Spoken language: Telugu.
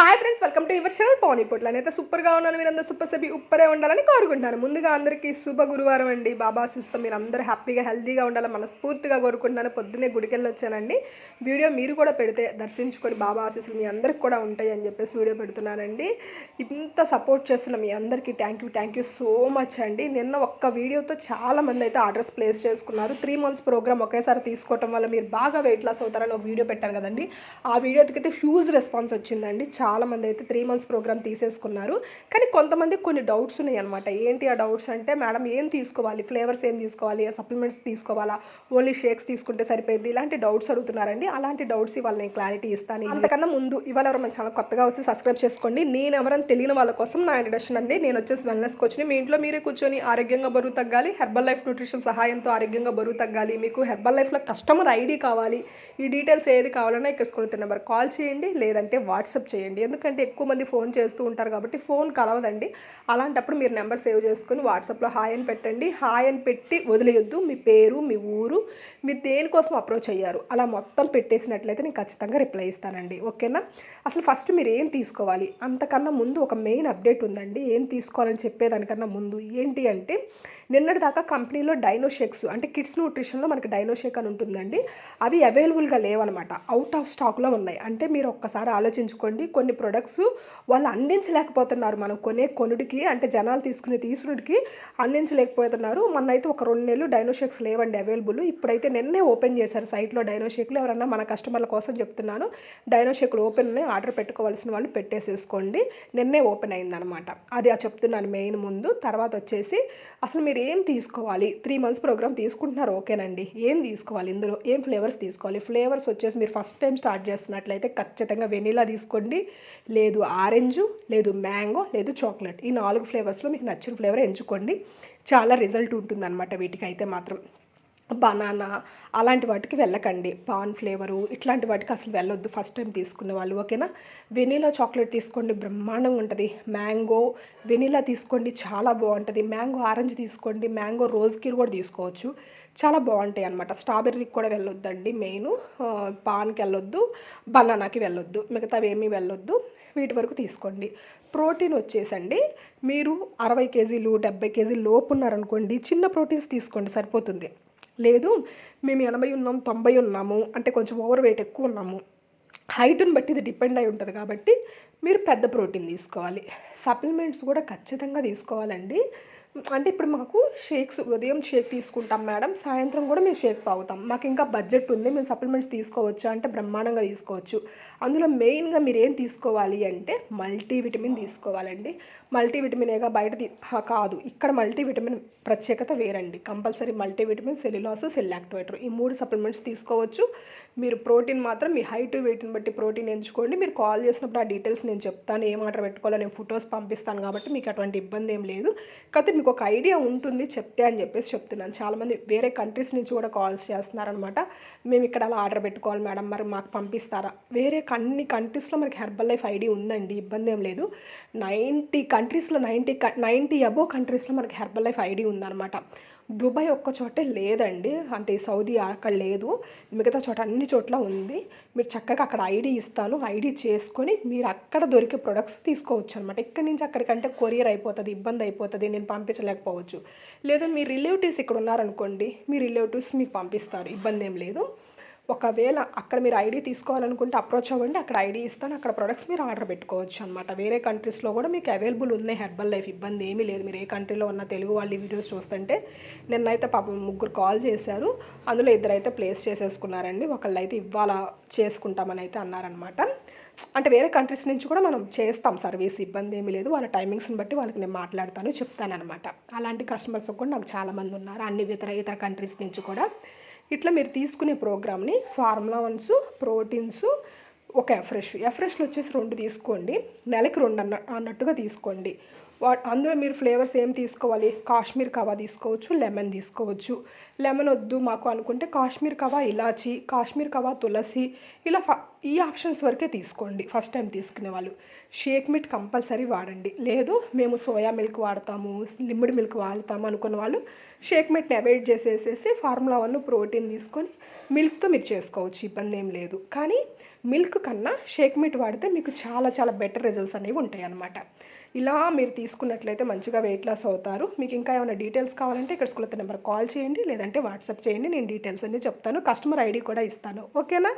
Hi friends welcome to your channel Pavan ఇప్పుడు నేనైతే సూపర్గా ఉన్నాను. మీరందరూ సూపర్ సభి ఉప్పరే ఉండాలని కోరుకుంటున్నాను ముందుగా అందరికీ శుభ గురువారం అండి. బాబా ఆశిస్తాం మీరు అందరూ హ్యాపీగా హెల్తీగా ఉండాలని మనస్ఫూర్తిగా కోరుకుంటున్నాను. పొద్దున్నే గుడికెళ్ళి వచ్చానండి వీడియో మీరు కూడా పెడితే దర్శించుకొని బాబా ఆశీస్సులు మీ అందరికి కూడా ఉంటాయి అని చెప్పేసి వీడియో పెడుతున్నానండి. ఇంత సపోర్ట్ చేస్తున్న మీ అందరికీ thank you thank you so much అండి. నిన్న ఒక్క వీడియోతో చాలా మంది అయితే ఆర్డర్స్ ప్లేస్ చేసుకున్నారు. త్రీ మంత్స్ ప్రోగ్రామ్ ఒకేసారి తీసుకోవటం వల్ల మీరు బాగా వెయిట్ లాస్ అవుతారని ఒక వీడియో పెట్టాను కదండి. ఆ వీడియోకి అయితే హ్యూజ్ రెస్పాన్స్ వచ్చిందండి. చాలా మంది అయితే త్రీ మంత్స్ ప్రోగ్రామ్ తీసేసుకున్నారు. కానీ కొంతమందికి కొన్ని డౌట్స్ ఉన్నాయి అనమాట ఏంటి ఆ డౌట్స్ అంటే మేడం ఏం తీసుకోవాలి? ఫ్లేవర్స్ ఏం తీసుకోవాలి? సప్లిమెంట్స్ తీసుకోవాలా? ఓన్లీ షేక్స్ తీసుకుంటే సరిపోయింది. ఇలాంటి డౌట్స్ అడుగుతున్నారండి. అలాంటి డౌట్స్ ఇవాళ నేను క్లారిటీ ఇస్తాను. అంతకన్నా ముందు ఇవాళ ఎవరు మన ఛానల్ కొత్తగా వస్తే సబ్స్క్రైబ్ చేసుకోండి. నేను ఎవరైనా తెలియని వాళ్ళ కోసం నా ఇంట్రడక్షన్ అండి. నేను వచ్చేసి వెల్నెస్ కోచ్ని మీ ఇంట్లో మీరే కూర్చొని ఆరోగ్యంగా బరువు తగ్గాలి. హెర్బల్ లైఫ్ న్యూట్రిషన్ సహాయంతో ఆరోగ్యంగా బరువు తగ్గాలి. మీకు హెర్బల్ లైఫ్లో కస్టమర్ ఐడి కావాలి. ఈ డీటెయిల్స్ ఏది కావాలన్నా ఇక్కడ స్కూల్ నెంబర్ కాల్ చేయండి. లేదంటే వాట్సాప్ చేయండి. ఎందుకంటే ఎక్కువ మంది ఫోన్ చేస్తూ ఉంటారు కాబట్టి ఫోన్ కలవదండి. అలాంటప్పుడు మీరు నెంబర్ సేవ్ చేసుకుని వాట్సాప్లో హాయ్ అని పెట్టండి. హాయ్ అని పెట్టి వదిలేయొద్దు. మీ పేరు మీ ఊరు మీరు దేనికోసం అప్రోచ్ అయ్యారు? అలా మొత్తం పెట్టేసినట్లయితే నేను ఖచ్చితంగా రిప్లై ఇస్తానండి. ఓకేనా? అసలు ఫస్ట్ మీరు ఏం తీసుకోవాలి? అంతకన్నా ముందు ఒక మెయిన్ అప్డేట్ ఉందండి. ఏం తీసుకోవాలని చెప్పేదానికన్నా ముందు ఏంటి అంటే నిన్నటి దాకా కంపెనీలో డైనోషేక్స్ అంటే కిడ్స్ న్యూట్రిషన్లో మనకి డైనోషేక్ అని ఉంటుందండి. అవి అవైలబుల్గా లేవన్నమాట అవుట్ ఆఫ్ స్టాక్లో ఉన్నాయి. అంటే మీరు ఒక్కసారి ఆలోచించుకోండి. కొన్ని ప్రొడక్ట్స్ వాళ్ళు అందించలేకపోతున్నారు. మనం కొనే కొనుడికి అంటే జనాలు తీసుకునే తీసుకుడికి అందించలేకపోతున్నారు. మొన్నైతే ఒక రెండు నెలలు డైనోషేక్స్ లేవండి అవైలబుల్ ఇప్పుడైతే నిన్నే ఓపెన్ చేశారు సైట్లో డైనోషేక్లు ఎవరన్నా మన కస్టమర్ల కోసం చెప్తున్నాను. డైనోషేక్లు ఓపెన్ ఉన్నాయి. ఆర్డర్ పెట్టుకోవాల్సిన వాళ్ళు పెట్టేసేసుకోండి. నిన్నే ఓపెన్ అయిందనమాట అది ఆ చెప్తున్నాను మెయిన్ ముందు. తర్వాత వచ్చేసి అసలు మీరు ఏం తీసుకోవాలి? త్రీ మంత్స్ ప్రోగ్రామ్ తీసుకుంటున్నారు. ఓకేనండి. ఏం తీసుకోవాలి? ఇందులో ఏం ఫ్లేవర్స్ తీసుకోవాలి? ఫ్లేవర్స్ వచ్చేసి మీరు ఫస్ట్ టైం స్టార్ట్ చేస్తున్నట్లయితే ఖచ్చితంగా వెనీలా తీసుకోండి. లేదు ఆరెంజ్ లేదు మ్యాంగో లేదు చాక్లెట్. ఈ నాలుగు ఫ్లేవర్స్లో మీకు నచ్చిన ఫ్లేవర్ ఎంచుకోండి. చాలా రిజల్ట్ ఉంటుందన్నమాట వీటికైతే మాత్రం. బనానా అలాంటి వాటికి వెళ్ళకండి. పాన్ ఫ్లేవరు ఇట్లాంటి వాటికి అసలు వెళ్ళొద్దు. ఫస్ట్ టైం తీసుకునే వాళ్ళు ఓకేనా? వెనీలా చాక్లెట్ తీసుకోండి బ్రహ్మాండంగా ఉంటుంది. మ్యాంగో వెనీలా తీసుకోండి చాలా బాగుంటుంది. మ్యాంగో ఆరెంజ్ తీసుకోండి మ్యాంగో రోజ్ కీర్ కూడా తీసుకోవచ్చు. చాలా బాగుంటాయి అనమాట స్ట్రాబెర్రీకి కూడా వెళ్ళొద్దండి మెయిన్. పాన్కి వెళ్ళొద్దు బనానాకి వెళ్ళొద్దు మిగతావి ఏమీ వెళ్ళొద్దు. వీటి వరకు తీసుకోండి. ప్రోటీన్ వచ్చేసండి. మీరు అరవై కేజీలు డెబ్బై కేజీలు లోపు ఉన్నారనుకోండి చిన్న ప్రోటీన్స్ తీసుకోండి సరిపోతుంది. లేదు మేము ఎనభై ఉన్నాం తొంభై ఉన్నాము అంటే కొంచెం ఓవర్ వెయిట్ ఎక్కువ ఉన్నాము. హైట్ని బట్టి ఇది డిపెండ్ అయి ఉంటుంది కాబట్టి మీరు పెద్ద ప్రోటీన్ తీసుకోవాలి. సప్లిమెంట్స్ కూడా ఖచ్చితంగా తీసుకోవాలండి. అంటే ఇప్పుడు మాకు షేక్స్ ఉదయం షేక్ తీసుకుంటాం మేడం. సాయంత్రం కూడా మేము షేక్ తాగుతాం. మాకు ఇంకా బడ్జెట్ ఉంది. మేము సప్లిమెంట్స్ తీసుకోవచ్చు అంటే బ్రహ్మాండంగా తీసుకోవచ్చు. అందులో మెయిన్గా మీరు ఏం తీసుకోవాలి అంటే మల్టీవిటమిన్ తీసుకోవాలండి. మల్టీవిటమినేగా బయట కాదు. ఇక్కడ మల్టీవిటమిన్ ప్రత్యేకత వేరండి. Compulsory multivitamin cellu loss cell activator ఈ మూడు సప్లిమెంట్స్ తీసుకోవచ్చు. మీరు ప్రోటీన్ మాత్రం మీ హైట్ వెయిట్ని బట్టి ప్రోటీన్ ఎంచుకోండి. మీరు కాల్ చేసినప్పుడు ఆ డీటెయిల్స్ నేను చెప్తాను. ఏం ఆర్డర్ పెట్టుకోవాలో నేను ఫొటోస్ పంపిస్తాను కాబట్టి మీకు అటువంటి ఇబ్బంది ఏం లేదు. కాకపోతే మీకు ఒక ఐడియా ఉంటుంది చెప్తే అని చెప్పేసి చెప్తున్నాను. చాలామంది వేరే కంట్రీస్ నుంచి కూడా కాల్స్ చేస్తున్నారనమాట. మేము ఇక్కడ అలా ఆర్డర్ పెట్టుకోవాలి మేడం మరి మాకు పంపిస్తారా? వేరే అన్ని కంట్రీస్లో మనకి హెర్బల్ లైఫ్ ఐడి ఉందండి ఇబ్బంది ఏం లేదు. నైంటీ కంట్రీస్లో నైంటీ నైంటీ అబోవ్ కంట్రీస్లో మనకి హెర్బల్ లైఫ్ ఐడి ఉందన్నమాట దుబాయ్ ఒక్క చోటే లేదండి. అంటే సౌదీ అక్కడ లేదు. మిగతా చోట అన్ని చోట్ల ఉంది. మీరు చక్కగా అక్కడ ఐడి ఇస్తాను ఐడి చేసుకొని మీరు అక్కడ దొరికే ప్రొడక్ట్స్ తీసుకోవచ్చు అనమాట ఇక్కడి నుంచి అక్కడికంటే కొరియర్ అయిపోతుంది ఇబ్బంది అయిపోతుంది నేను పంపించలేకపోవచ్చు. లేదు మీ రిలేటివ్స్ ఇక్కడ ఉన్నారనుకోండి మీ రిలేటివ్స్ మీకు పంపిస్తారు. ఇబ్బంది ఏం లేదు. ఒకవేళ అక్కడ మీరు ఐడి తీసుకోవాలనుకుంటే అప్రోచ్ అవ్వండి అక్కడ ఐడి ఇస్తాను అక్కడ ప్రొడక్ట్స్ మీరు ఆర్డర్ పెట్టుకోవచ్చు అనమాట వేరే కంట్రీస్లో కూడా మీకు అవైలబుల్ ఉన్నాయి హెర్బల్ లైఫ్ ఇబ్బంది ఏమీ లేదు. మీరు ఏ కంట్రీలో ఉన్న తెలుగు వాళ్ళు వీడియోస్ చూస్తుంటే నిన్నైతే పాపం ముగ్గురు కాల్ చేశారు. అందులో ఇద్దరు అయితే ప్లేస్ చేసేసుకున్నారండి. ఒకళ్ళు అయితే ఇవ్వాలా చేసుకుంటామని అయితే అన్నారనమాట అంటే వేరే కంట్రీస్ నుంచి కూడా మనం చేస్తాం సర్వీస్ ఇబ్బంది ఏమీ లేదు. వాళ్ళ టైమింగ్స్ని బట్టి వాళ్ళకి నేను మాట్లాడతాను చెప్తానమాట అలాంటి కస్టమర్స్ కూడా నాకు చాలామంది ఉన్నారు. అన్ని ఇతర ఇతర కంట్రీస్ నుంచి కూడా. ఇట్లా మీరు తీసుకునే ప్రోగ్రామ్ని ఫార్ములా వన్స్ ప్రోటీన్స్ ఒక ఎఫ్రెష్ ఎఫ్రెష్లు వచ్చేసి రెండు తీసుకోండి. నెలకి రెండు అన్న అన్నట్టుగా తీసుకోండి. అందులో మీరు ఫ్లేవర్స్ ఏం తీసుకోవాలి? కాశ్మీర్ కవా తీసుకోవచ్చు లెమన్ తీసుకోవచ్చు. లెమన్ వద్దు మాకు అనుకుంటే కాశ్మీర్ కవా ఇలాచి కాశ్మీర్ కవా తులసి ఇలా ఫ ఈ ఆప్షన్స్ వరకే తీసుకోండి ఫస్ట్ టైం తీసుకునే వాళ్ళు. షేక్ మిట్ కంపల్సరీ వాడండి. లేదు మేము సోయా మిల్క్ వాడతాము లిమ్డ్ మిల్క్ వాడతాము అనుకున్న వాళ్ళు షేక్ మిట్ని అవాయిడ్ చేసేసేసి ఫార్ములా వన్ ప్రోటీన్ తీసుకొని మిల్క్తో మీరు చేసుకోవచ్చు ఇబ్బంది ఏం లేదు. కానీ మిల్క్ కన్నా షేక్ మిట్ వాడితే మీకు చాలా చాలా బెటర్ రిజల్ట్స్ అనేవి ఉంటాయి అన్నమాట ఇలా మీరు తీసుకున్నట్లయితే మంచిగా వెయిట్ లాస్ అవుతారు. మీకు ఇంకా ఏమైనా డీటెయిల్స్ కావాలంటే ఇక్కడ స్కూల్ నెంబర్ కాల్ చేయండి లేదంటే వాట్సాప్ చేయండి నేను డీటెయిల్స్ అన్నీ చెప్తాను. కస్టమర్ ఐడి కూడా ఇస్తాను. ఓకేనా